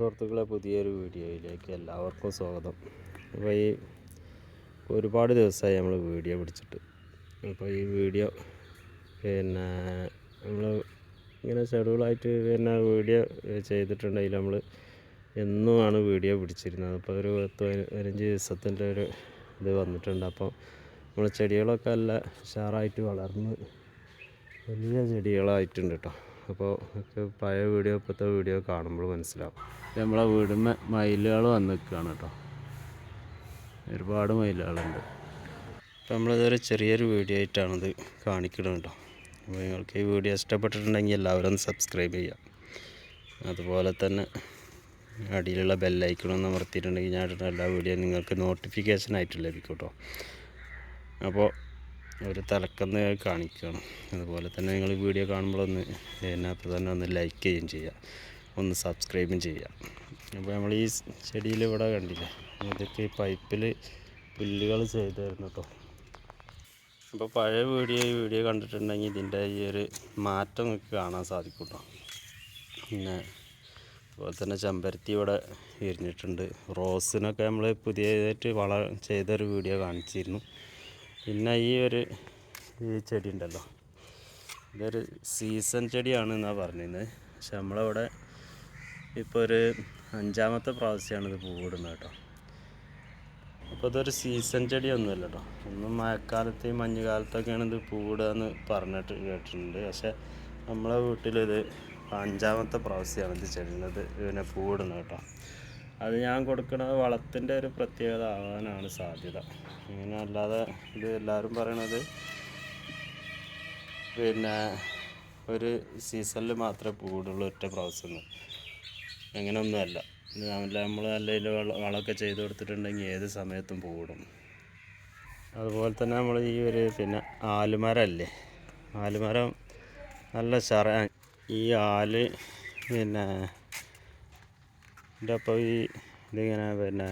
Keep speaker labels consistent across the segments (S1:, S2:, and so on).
S1: സുഹൃത്തുക്കളെ പുതിയൊരു വീഡിയോയിലേക്ക് എല്ലാവർക്കും സ്വാഗതം. അപ്പോൾ ഈ ഒരുപാട് ദിവസമായി നമ്മൾ വീഡിയോ പിടിച്ചിട്ട്. അപ്പോൾ ഈ വീഡിയോ പിന്നെ നമ്മൾ ഇങ്ങനെ ഷെഡ്യൂളായിട്ട് പിന്നെ വീഡിയോ ചെയ്തിട്ടുണ്ടെങ്കിൽ നമ്മൾ എന്നുമാണ് വീഡിയോ പിടിച്ചിരുന്നത്. അപ്പോൾ ഒരു പത്ത് പതിനഞ്ച് ദിവസത്തിന്റെ ഒരു ഇത് വന്നിട്ടുണ്ട്. അപ്പോൾ നമ്മൾ ചെടികളൊക്കെ നല്ല ഉഷാറായിട്ട് വളർന്ന് വലിയ ചെടികളായിട്ടുണ്ട് കേട്ടോ അപ്പോൾ പഴയ വീഡിയോ ഇപ്പോഴത്തെ വീഡിയോ കാണുമ്പോൾ മനസ്സിലാവും. നമ്മളെ വീടുമ്മ മയിലുകൾ വന്ന് നിൽക്കുകയാണ് കേട്ടോ. ഒരുപാട് മയിലുകളുണ്ട്. അപ്പോൾ നമ്മളിതൊരു ചെറിയൊരു വീഡിയോ ആയിട്ടാണിത് കാണിക്കുന്നത് കേട്ടോ. അപ്പോൾ നിങ്ങൾക്ക് ഈ വീഡിയോ ഇഷ്ടപ്പെട്ടിട്ടുണ്ടെങ്കിൽ എല്ലാവരും സബ്സ്ക്രൈബ് ചെയ്യാം അതുപോലെ തന്നെ അടിയിലുള്ള ബെല്ലൈക്കണമെന്ന് അമർത്തിയിട്ടുണ്ടെങ്കിൽ ഞാൻ എല്ലാ വീഡിയോ നിങ്ങൾക്ക് നോട്ടിഫിക്കേഷൻ ആയിട്ട് ലഭിക്കും കേട്ടോ. അപ്പോൾ ഒരു തലക്കന്ന് കാണിക്കുകയാണ്. അതുപോലെ തന്നെ നിങ്ങൾ വീഡിയോ കാണുമ്പോഴൊന്ന് ഇതിനകത്ത് തന്നെ ഒന്ന് ലൈക്ക് ചെയ്യുകയും ചെയ്യുക. ഒന്ന് സബ്സ്ക്രൈബും ചെയ്യുക. അപ്പോൾ നമ്മൾ ഈ ചെടിയിൽ ഇവിടെ കണ്ടില്ലേ ഇതൊക്കെ ഈ പൈപ്പിൽ പുല്ലുകൾ ചെയ്തായിരുന്നു കേട്ടോ. അപ്പോൾ പഴയ വീഡിയോ ഈ വീഡിയോ കണ്ടിട്ടുണ്ടെങ്കിൽ ഇതിന്റെ ഈ ഒരു മാറ്റം നിങ്ങൾക്ക് കാണാൻ സാധിക്കും പിന്നെ അതുപോലെ തന്നെ ചെമ്പരത്തി ഇവിടെ വിരിഞ്ഞിട്ടുണ്ട് റോസിനൊക്കെ നമ്മൾ പുതിയതായിട്ട് വള ചെയ്തൊരു വീഡിയോ കാണിച്ചിരുന്നു. പിന്നെ ഈ ഒരു ഈ ചെടി ഉണ്ടല്ലോ ഇതൊരു സീസൺ ചെടിയാണ് എന്നാണ് പറഞ്ഞിരുന്നത്. പക്ഷെ നമ്മളവിടെ ഇപ്പോൾ ഒരു അഞ്ചാമത്തെ പ്രാവശ്യമാണ് ഇത് പൂവിടുന്നത് കേട്ടോ. അപ്പോൾ ഇതൊരു സീസൺ ചെടിയൊന്നുമല്ല കേട്ടോ ഒന്നും മഴക്കാലത്ത് മഞ്ഞുകാലത്തൊക്കെയാണ് ഇത് പൂവിടുക എന്ന് പറഞ്ഞിട്ട് കേട്ടിട്ടുണ്ട്. പക്ഷെ നമ്മളെ വീട്ടിലിത് അഞ്ചാമത്തെ പ്രാവശ്യമാണ് ഇത് ചെടിയുന്നത് ഇതിനെ പൂവിടുന്നത് കേട്ടോ. അത് ഞാൻ കൊടുക്കുന്നത് വളത്തിന്റെ ഒരു പ്രത്യേകത ആവാനാണ് സാധ്യത. ഇങ്ങനെ അല്ലാതെ ഇത് എല്ലാവരും പറയണത് പിന്നെ ഒരു സീസണിൽ മാത്രമേ പൂടുള്ളൂ ഒറ്റ പ്രാവശ്യം. അങ്ങനെയൊന്നുമല്ല. നമ്മൾ നമ്മൾ നല്ല വളമൊക്കെ ചെയ്ത് കൊടുത്തിട്ടുണ്ടെങ്കിൽ ഏത് സമയത്തും പൂടും അതുപോലെ തന്നെ നമ്മൾ ഈ ഒരു പിന്നെ ആലുമരമല്ലേ ആലുമരം നല്ല ചറ ഈ ആൽ പിന്നെ ഇതിന്റെ അപ്പോൾ ഈ ഇതിങ്ങനെ പിന്നെ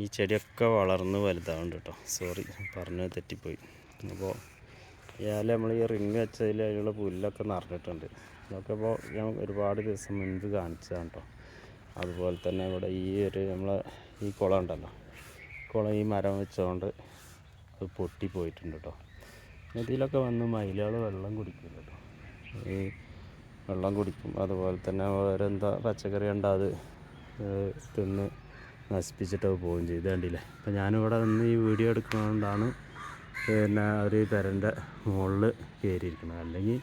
S1: ഈ ചെടിയൊക്കെ വളർന്ന് വലുതാവുന്നുണ്ട് കേട്ടോ സോറി പറഞ്ഞത് തെറ്റിപ്പോയി. അപ്പോൾ ഇയാൾ നമ്മൾ ഈ റിങ് വെച്ചതിൽ അതിലുള്ള പുല്ലൊക്കെ നിറഞ്ഞിട്ടുണ്ട്. ഇതൊക്കെ ഇപ്പോൾ ഞാൻ ഒരുപാട് ദിവസം മുൻപ് കാണിച്ചതാണ് കേട്ടോ അതുപോലെ തന്നെ ഇവിടെ ഈ ഒരു നമ്മൾ ഈ കുളം ഉണ്ടല്ലോ. കുളം ഈ മരം വെച്ചതുകൊണ്ട് അത് പൊട്ടിപ്പോയിട്ടുണ്ട് കേട്ടോ നദിയിലൊക്കെ വന്ന് മയിലുകൾ വെള്ളം കുടിക്കുന്നുണ്ട് കേട്ടോ ഈ വെള്ളം കുടിക്കും. അതുപോലെ തന്നെ എന്താ പച്ചക്കറി ഏഹ് തിന്ന് നശിപ്പിച്ചിട്ട് പോവുകയും ചെയ്ത് കണ്ടില്ലേ? അപ്പം ഞാനിവിടെ നിന്ന് ഈ വീഡിയോ എടുക്കുന്നതുകൊണ്ടാണ് പിന്നെ അവർ ഈ പെരന്റെ മുകളിൽ കയറിയിരിക്കുന്നത്. അല്ലെങ്കിൽ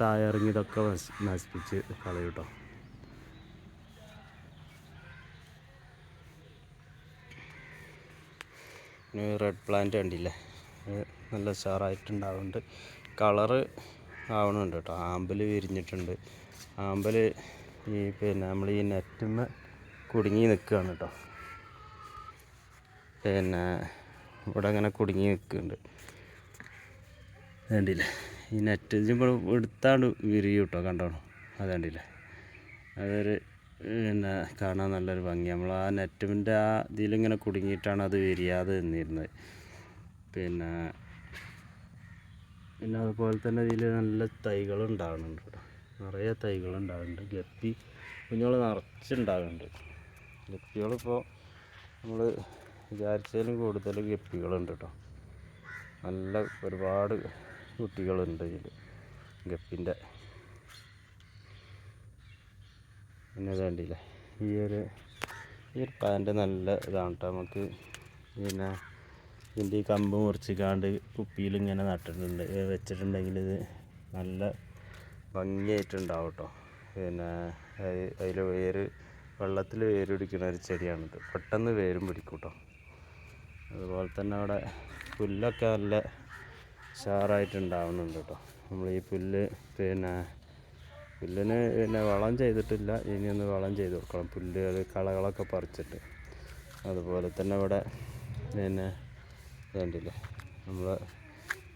S1: താഴെ ഇതൊക്കെ നശി നശിപ്പിച്ച് കളയും കേട്ടോ. റെഡ് പ്ലാന്റ് കണ്ടില്ലേ? നല്ല ഉഷാറായിട്ടുണ്ടാവുന്നുണ്ട്. കളറ് ആവണുണ്ട് കേട്ടോ ആമ്പൽ വിരിഞ്ഞിട്ടുണ്ട്. ആമ്പൽ ഈ പിന്നെ നമ്മൾ ഈ നെറ്റിന്ന് കുടുങ്ങി നിൽക്കുകയാണ് കേട്ടോ പിന്നെ ഇവിടെ അങ്ങനെ കുടുങ്ങി നിൽക്കുന്നുണ്ട് കണ്ടില്ലേ ഈ നെറ്റ് ഇപ്പോൾ എടുത്താണ്ട് വിരിയും കേട്ടോ കണ്ടോണം? കണ്ടില്ലേ അതൊരു പിന്നെ കാണാൻ നല്ലൊരു ഭംഗി. നമ്മൾ ആ നെറ്റിന്റെ ആ ഇതിലിങ്ങനെ കുടുങ്ങിയിട്ടാണ് അത് വിരിയാതെ നിന്നിരുന്നത്. പിന്നെ പിന്നെ അതുപോലെ തന്നെ ഇതിൽ നല്ല തൈകൾ ഉണ്ടാകുന്നുണ്ട് കേട്ടോ. നിറയെ തൈകൾ ഉണ്ടാകുന്നുണ്ട് ഗപ്പി കുഞ്ഞുങ്ങൾ നിറച്ചുണ്ടാകുന്നുണ്ട്. ഗപ്പികളിപ്പോൾ നമ്മൾ വിചാരിച്ചതിലും കൂടുതൽ ഗപ്പികളുണ്ട് കേട്ടോ. നല്ല ഒരുപാട് കുട്ടികളുണ്ട് ഇതിൽ ഗപ്പിന്റെ. പിന്നെ വേണ്ടിയില്ലേ ഈ ഒരു ഈ ഒരു പാന്റ് നല്ല ഇതാണ് കേട്ടോ. നമുക്ക് പിന്നെ ഇതിന്റെ ഈ കമ്പ് മുറിച്ചിക്കാണ്ട് കുപ്പിയിൽ ഇങ്ങനെ നട്ടിട്ടുണ്ട് വെച്ചിട്ടുണ്ടെങ്കിൽ ഇത് നല്ല ഭംഗിയായിട്ടുണ്ടാവും കേട്ടോ പിന്നെ അതിൽ വേര് വെള്ളത്തിൽ വേര് പിടിക്കുന്ന ഒരു ചെടിയാണിത്. പെട്ടെന്ന് വേരും പിടിക്കും കേട്ടോ അതുപോലെ തന്നെ അവിടെ പുല്ലൊക്കെ നല്ല ഉഷാറായിട്ടുണ്ടാവുന്നുണ്ട് കേട്ടോ. നമ്മൾ ഈ പുല്ല് പിന്നെ പുല്ലിന് പിന്നെ വളം ചെയ്തിട്ടില്ല. ഇനി ഒന്ന് വളം ചെയ്ത് കൊടുക്കണം. പുല്ല് കളകളൊക്കെ പറിച്ചിട്ട്. അതുപോലെ തന്നെ ഇവിടെ പിന്നെ വേണ്ടില്ലേ നമ്മളെ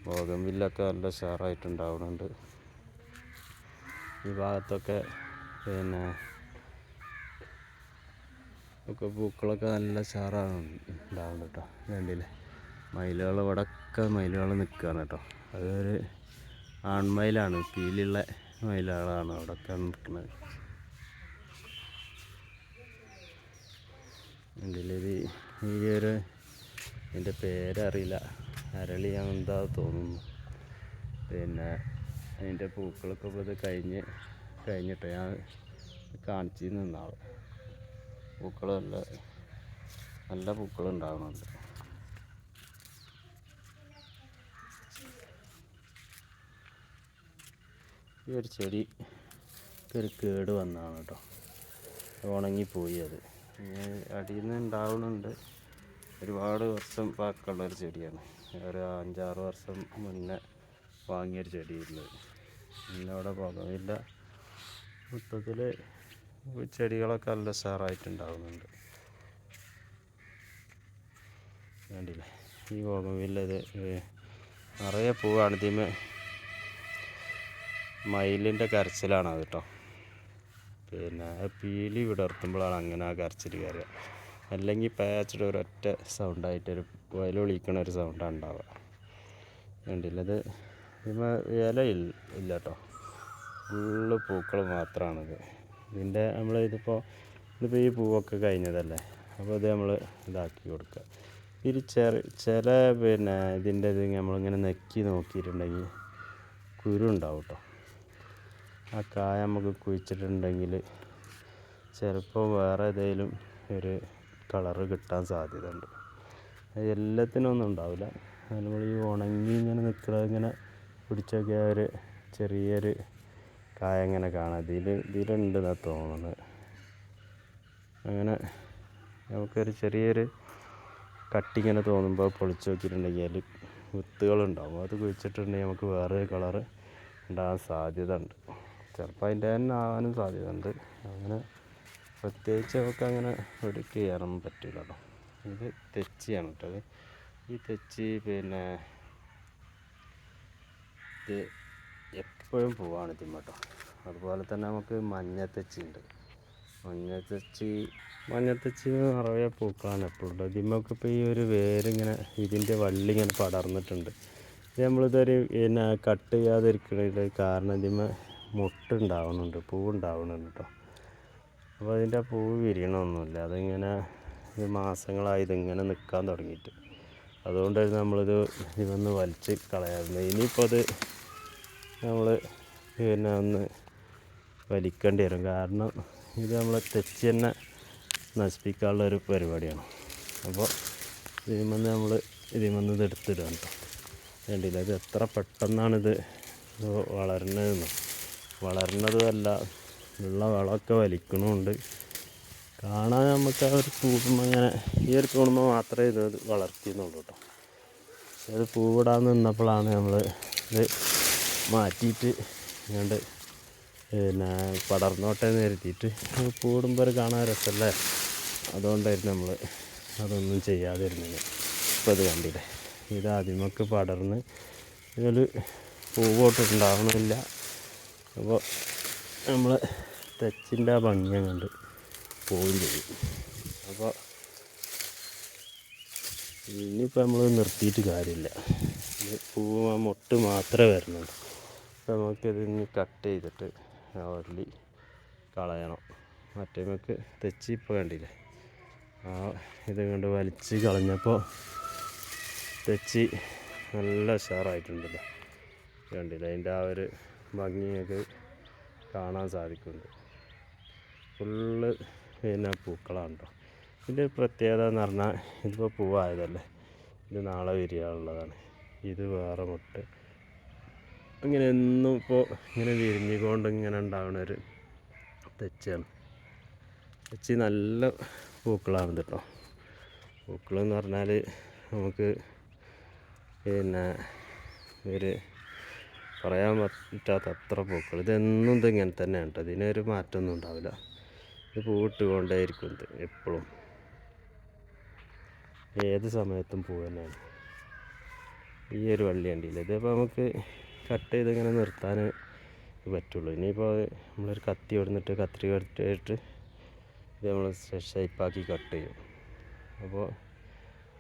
S1: ബോഗംവില്ലൊക്കെ നല്ല ഉഷാറായിട്ടുണ്ടാവുന്നുണ്ട് ഈ ഭാഗത്തൊക്കെ പിന്നെ ഒക്കെ പൂക്കളൊക്കെ നല്ല ഉഷാറാണ് ഉണ്ടാവുന്നത് കേട്ടോ വേണ്ടില്ലേ മയിലുകൾ ഇവിടെയൊക്കെ മയിലുകൾ നിൽക്കുകയാണ് കേട്ടോ. അതൊരു ആൺമയിലാണ് പീലുള്ള മയിലുകളാണ് അവിടെയൊക്കെ നിൽക്കുന്നത്. കണ്ടില്ലേ? ഈ ഒരു ഇതിന്റെ പേരറിയില്ല. അരളി എന്താ തോന്നുന്നു. പിന്നെ അതിന്റെ പൂക്കളൊക്കെ ഇപ്പോൾ ഇത് കഴിഞ്ഞ് കഴിഞ്ഞിട്ട് ഞാൻ കാണിച്ചു നിന്നാൾ പൂക്കൾ നല്ല നല്ല പൂക്കൾ ഉണ്ടാകുന്നുണ്ട് ഈ ഒരു ചെടി ഒരു കേട് വന്നതാണ് കേട്ടോ. ഉണങ്ങിപ്പോയി അത്. അടിയിൽ നിന്ന് ഉണ്ടാവുന്നുണ്ട്. ഒരുപാട് വർഷം പഴക്കമുള്ള ഒരു ചെടിയാണ്. ഒരു അഞ്ചാറ് വർഷം മുന്നേ വാങ്ങിയൊരു ചെടിയുള്ളത് പിന്നെ അവിടെ പുകമില്ല മൊത്തത്തിൽ ചെടികളൊക്കെ നല്ല ഉഷാറായിട്ടുണ്ടാവുന്നുണ്ട്. വേണ്ടില്ലേ ഈ ഏ, നിറയെ പൂവാണ്. ഇതിമേ മയിലിന്റെ കരച്ചിലാണ് അത് കേട്ടോ. പിന്നെ പീലി വിടർത്തുമ്പോഴാണ് അങ്ങനെ ആ കരച്ചിൽ കയറുക. അല്ലെങ്കിൽ പാച്ചിട്ട് ഒരൊറ്റ സൗണ്ടായിട്ടൊരു വയലൊളിക്കണ ഒരു സൗണ്ടാണ് ഉണ്ടാവുക. കണ്ടില്ല? ഇത് ഇതിമേ ഇല ഇല്ല കേട്ടോ ഫുള്ള് പൂക്കൾ മാത്രമാണിത് ഇതിന്റെ നമ്മൾ ഇതിപ്പോൾ ഇതിപ്പോൾ ഈ പൂവൊക്കെ കഴിഞ്ഞതല്ലേ? അപ്പോൾ ഇത് നമ്മൾ ഇതാക്കി കൊടുക്കുക. ഇത് ചെറു ചില പിന്നെ ഇതിന്റെ ഇത് നമ്മളിങ്ങനെ നെക്കി നോക്കിയിട്ടുണ്ടെങ്കിൽ കുരു ഉണ്ടാവും കേട്ടോ ആ കായ നമുക്ക് കുഴിച്ചിട്ടുണ്ടെങ്കിൽ ചിലപ്പോൾ വേറെ ഏതെങ്കിലും ഒരു കളറ് കിട്ടാൻ സാധ്യത ഉണ്ട് എല്ലാത്തിനും ഒന്നും ഉണ്ടാവില്ല. നമ്മൾ ഈ ഉണങ്ങി ഇങ്ങനെ നിൽക്കുന്നത് ഇങ്ങനെ പിടിച്ചൊക്കെ ഒരു ചെറിയൊരു കായ ഇങ്ങനെ കാണാം. ഇതിൽ ഇതിലുണ്ടെന്നാണ് തോന്നുന്നത്. അങ്ങനെ നമുക്കൊരു ചെറിയൊരു കട്ടിങ്ങനെ തോന്നുമ്പോൾ പൊളിച്ച് നോക്കിയിട്ടുണ്ടെങ്കിൽ വിത്തുകളുണ്ടാവും. അത് കുഴിച്ചിട്ടുണ്ടെങ്കിൽ നമുക്ക് വേറൊരു കളറ് ഉണ്ടാകാൻ സാധ്യത ഉണ്ട് ചിലപ്പോൾ അതിന്റെ തന്നെ ആവാനും സാധ്യത ഉണ്ട് അങ്ങനെ പ്രത്യേകിച്ച് നമുക്ക് അങ്ങനെ എടുക്കുക ചെയ്യാനൊന്നും പറ്റില്ല കേട്ടോ ഇത്. തെച്ചിയാണ് കേട്ടത് ഈ തെച്ചി പിന്നെ ഇത് എപ്പോഴും പൂവാണ് ഇതും കേട്ടോ അതുപോലെ തന്നെ നമുക്ക് മഞ്ഞ തെച്ചി ഉണ്ട്. മഞ്ഞ തെച്ചി നിറയെ പൂക്കളാണ് എപ്പോഴും. ഇതിമ്മക്ക് ഇപ്പോൾ ഈ ഒരു വേരിങ്ങനെ ഇതിന്റെ വള്ളി ഇങ്ങനെ പടർന്നിട്ടുണ്ട്. ഇത് നമ്മളിതൊരു പിന്നെ കട്ട് ചെയ്യാതിരിക്കുന്നതിന്റെ കാരണം ഇതിമ്മ മുട്ടുണ്ടാവുന്നുണ്ട് പൂവുണ്ടാവുന്നുണ്ട് കേട്ടോ. അപ്പോൾ അതിന്റെ പൂ വിരിയണമൊന്നുമില്ല അതിങ്ങനെ ഈ മാസങ്ങളായി ഇതിങ്ങനെ നിൽക്കാൻ തുടങ്ങിയിട്ട്. അതുകൊണ്ടായിരുന്നു നമ്മളിത് ഇതൊന്ന് വലിച്ച് കളയാറുണ്ട് ഇനിയിപ്പോൾ അത് നമ്മൾ പിന്നെ ഒന്ന് വലിക്കേണ്ടി വരും. കാരണം ഇത് നമ്മൾ തെച്ച് തന്നെ നശിപ്പിക്കാനുള്ള ഒരു പരിപാടിയാണ്. അപ്പോൾ ഇതിൽ വന്ന് നമ്മൾ ഇതിൽ വന്ന് ഇത് എടുത്തിടുക കേട്ടോ. വേണ്ടില്ല ഇത് എത്ര പെട്ടെന്നാണിത് വളരുന്നതെന്ന് വളരുന്നതുമല്ല ഉള്ള വളമൊക്കെ വലിക്കണമുണ്ട് കാണാൻ നമുക്ക് ആ ഒരു കൂടുമ്പോൾ അങ്ങനെ ഈ ഒരു കൂടുമ്പോൾ മാത്രമേ ഇത് വളർത്തിയെന്നുള്ളൂ കേട്ടോ. അത് പൂവിടാൻ നിന്നപ്പോഴാണ് നമ്മൾ ഇത് മാറ്റിയിട്ട് ഇങ്ങോട്ട് പിന്നെ പടർന്നോട്ടെ പൂടുമ്പോൾ ഒരു കാണാൻ രസമല്ലേ? അതുകൊണ്ടായിരുന്നു നമ്മൾ അതൊന്നും ചെയ്യാതിരുന്നത്. ഇപ്പോൾ അത് കണ്ടില്ലേ? ഇത് ആദ്യമൊക്കെ പടർന്ന് ഇതിൽ പൂവോട്ടുണ്ടാവണമില്ല അപ്പോൾ നമ്മൾ തെച്ചിന്റെ ആ ഭംഗി കണ്ട് പോവുകയും അപ്പോൾ ഇനിയിപ്പോൾ നമ്മൾ നിർത്തിയിട്ട് കാര്യമില്ല. പൂവ് ആ മൊട്ട് മാത്രമേ വരുന്നുള്ളൂ. അപ്പോൾ നമുക്കിത് ഇനി കട്ട് ചെയ്തിട്ട് വള്ളി കളയണം. മറ്റേ നമുക്ക് തെച്ചി ഇപ്പോൾ കണ്ടില്ലേ? ആ ഇത് കൊണ്ട് വലിച്ച് കളഞ്ഞപ്പോൾ തെച്ചി നല്ല ഉഷാറായിട്ടുണ്ടല്ലോ. കണ്ടില്ല? അതിന്റെ ആ ഒരു ഭംഗിയൊക്കെ കാണാൻ സാധിക്കുന്നുണ്ട്. ഫുള്ള് പിന്നെ പൂക്കളാണ് കേട്ടോ ഇതിന്റെ പ്രത്യേകത എന്ന് പറഞ്ഞാൽ ഇതിപ്പോൾ പൂവായതല്ലേ? ഇത് നാളെ വിരിയാനുള്ളതാണ്. ഇത് വേറെ മുട്ട്. ഇങ്ങനെ എന്നും ഇപ്പോൾ ഇങ്ങനെ വിരിഞ്ഞുകൊണ്ട് ഇങ്ങനെ ഉണ്ടാവുന്ന ഒരു തെച്ചാണ് തെച്ചി നല്ല പൂക്കളാണ് കേട്ടോ പൂക്കളെന്ന് പറഞ്ഞാൽ നമുക്ക് പിന്നെ ഒരു പറയാൻ പറ്റാത്ത അത്ര പൂക്കൾ. ഇതെന്നും ഇത് ഇങ്ങനെ തന്നെയാണ് കേട്ടോ. ഇതിനൊരു മാറ്റമൊന്നും ഉണ്ടാവില്ല. ഇത് പൂവിട്ടുകൊണ്ടേയിരിക്കും ഇത് എപ്പോഴും. ഏത് സമയത്തും പൂ തന്നെയാണ്. ഈ ഒരു വള്ളി വണ്ടിയിൽ ഇതിപ്പോൾ നമുക്ക് കട്ട് ചെയ്ത് ഇങ്ങനെ നിർത്താൻ പറ്റുള്ളൂ. ഇനിയിപ്പോൾ നമ്മളൊരു കത്തി കൊടുത്തിട്ട് കത്തിരി എടുത്തിട്ട് ഇത് നമ്മൾ ഷേപ്പാക്കി കട്ട് ചെയ്യും. അപ്പോൾ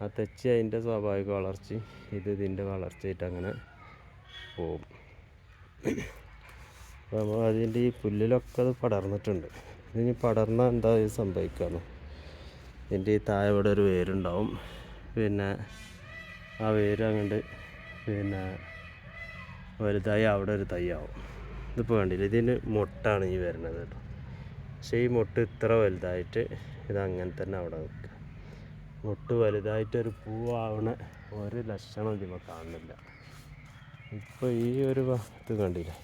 S1: ആ തെച്ചി അതിന്റെ സ്വാഭാവിക വളർച്ച ഇത് ഇതിന്റെ വളർച്ചയായിട്ട് അങ്ങനെ പോവും. നമ്മൾ അതിന്റെ ഈ പുല്ലിലൊക്കെ അത് പടർന്നിട്ടുണ്ട്. ഇനി പടർന്നാൽ എന്താ ഇത് സംഭവിക്കാന്ന്? ഇതിന്റെ ഈ താഴെ ഇവിടെ ഒരു വേരുണ്ടാവും. പിന്നെ ആ വേര് അങ്ങോട്ട് പിന്നെ വലുതായി അവിടെ ഒരു തൈയാവും ഇതിപ്പോൾ വേണ്ടില്ല ഇതിന് മുട്ടാണ് ഈ വരുന്നത് കേട്ടോ. പക്ഷേ ഈ മുട്ട് ഇത്ര വലുതായിട്ട് ഇത് അങ്ങനെ തന്നെ അവിടെ നിൽക്കുക. മുട്ട് വലുതായിട്ടൊരു പൂവാവണ ഒരു ലക്ഷണം ഇതിമ കാണുന്നില്ല. ഇപ്പോൾ ഈ ഒരു ഇത് കണ്ടില്ലേ?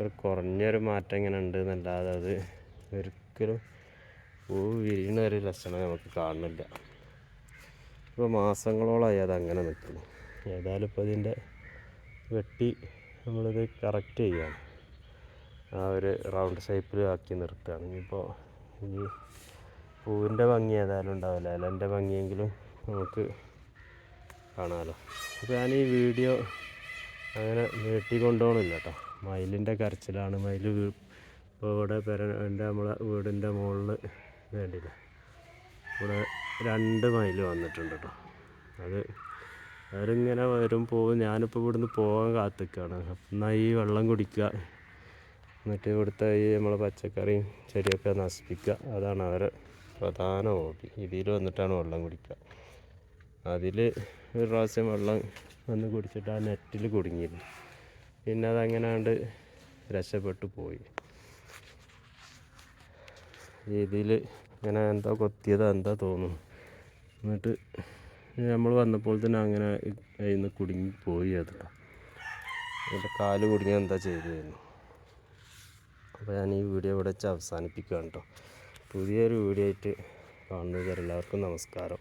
S1: ഒരു കുറഞ്ഞൊരു മാറ്റം ഇങ്ങനെ ഉണ്ട് എന്നല്ലാതെ അത് ഒരിക്കലും പൂ വിരിയണ ഒരു ലക്ഷണം നമുക്ക് കാണുന്നില്ല. ഇപ്പോൾ മാസങ്ങളോളമായി അത് അങ്ങനെ നിൽക്കുന്നു ഏതായാലും ഇപ്പോൾ ഇതിന്റെ വെട്ടി നമ്മളിത് കറക്റ്റ് ചെയ്യാണ്. ആ ഒരു റൗണ്ട് ഷേപ്പിൽ ആക്കി നിർത്തുകയാണ്. ഇനിയിപ്പോൾ ഈ പൂവിന്റെ ഭംഗി ഏതായാലും ഉണ്ടാവില്ല. ഇലന്റെ ഭംഗിയെങ്കിലും നമുക്ക് കാണാമല്ലോ ഞാൻ ഈ വീഡിയോ അങ്ങനെ നീട്ടി കൊണ്ടുപോകണില്ല കേട്ടോ. മയിലിന്റെ കരച്ചിലാണ്. മയിൽ ഇപ്പോൾ ഇവിടെ പെര എന്റെ നമ്മളെ വീടിന്റെ മുകളിൽ വേണ്ടില്ല ഇവിടെ രണ്ട് മയിൽ വന്നിട്ടുണ്ട് കേട്ടോ. അത് അവരിങ്ങനെ വരും പോകും ഞാനിപ്പോൾ ഇവിടുന്ന് പോകാൻ കാത്തിക്കാണ്. എന്നാൽ ഈ വെള്ളം കുടിക്കുക. എന്നിട്ട് ഇവിടുത്തെ ഈ നമ്മളെ പച്ചക്കറിയും ചെടിയൊക്കെ നശിപ്പിക്കുക. അതാണ് അവരെ പ്രധാന ഹോബി. ഇതിൽ വന്നിട്ടാണ് വെള്ളം കുടിക്കുക. അതിൽ ഒരു പ്രാവശ്യം വെള്ളം വന്ന് കുടിച്ചിട്ട് ആ നെറ്റിൽ കുടുങ്ങിയിരുന്നു. പിന്നെ അതങ്ങനാണ്ട് രക്ഷപ്പെട്ടു പോയി. ഇതിൽ ഇങ്ങനെ എന്താ കൊത്തിയത് എന്താ തോന്നുന്നു. എന്നിട്ട് നമ്മൾ വന്നപ്പോൾ തന്നെ അങ്ങനെ അതിൽ നിന്ന് കുടുങ്ങി പോയി അത്. എന്റെ കാൽ കുടുങ്ങി എന്താ ചെയ്തതായിരുന്നു അപ്പോൾ ഞാൻ ഈ വീഡിയോ ഇവിടെ വെച്ച് അവസാനിപ്പിക്കുകയാണ് കേട്ടോ. പുതിയൊരു വീഡിയോ ആയിട്ട് കാണുന്നത് എല്ലാവർക്കും നമസ്കാരം.